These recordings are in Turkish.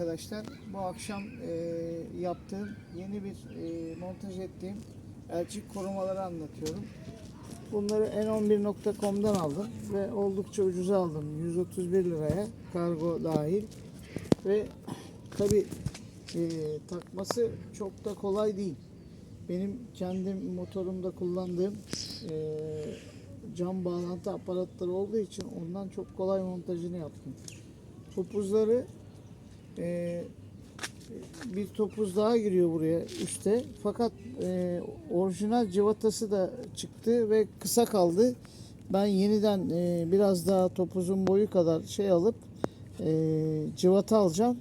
arkadaşlar. Bu akşam e, yaptığım yeni bir e, montaj ettiğim elçik korumaları anlatıyorum. Bunları n11.com'dan aldım ve oldukça ucuza aldım. 131 liraya kargo dahil. Ve tabi takması çok da kolay değil. Benim kendim motorumda kullandığım e, cam bağlantı aparatları olduğu için ondan çok kolay montajını yaptım. Topuzları e, bir topuz daha giriyor buraya üste. Fakat e, orijinal civatası da çıktı ve kısa kaldı. Ben yeniden e, biraz daha topuzun boyu kadar şey alıp e, civata alacağım.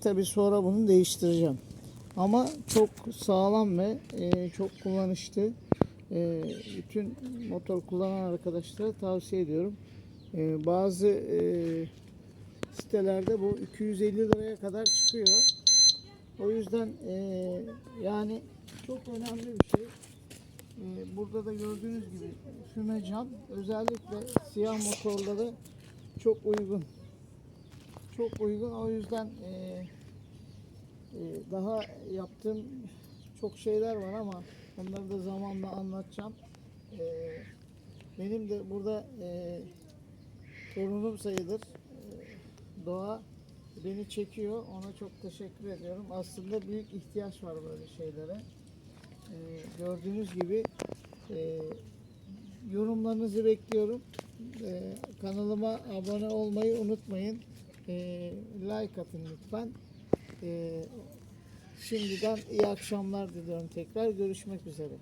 Tabi sonra bunu değiştireceğim. Ama çok sağlam ve e, çok kullanışlı. E, bütün motor kullanan arkadaşlara tavsiye ediyorum. E, bazı e, sitelerde bu 250 liraya kadar çıkıyor. O yüzden e, yani çok önemli bir şey. E, burada da gördüğünüz gibi füme cam özellikle siyah motorlara çok uygun. Çok uygun. O yüzden e, e, daha yaptığım çok şeyler var ama onları da zamanla anlatacağım. E, benim de burada e, torunum sayılır. Doğa beni çekiyor. Ona çok teşekkür ediyorum. Aslında büyük ihtiyaç var böyle şeylere. E, gördüğünüz gibi e, yorumlarınızı bekliyorum. E, kanalıma abone olmayı unutmayın. E, like atın lütfen. E, şimdiden iyi akşamlar diliyorum tekrar. Görüşmek üzere.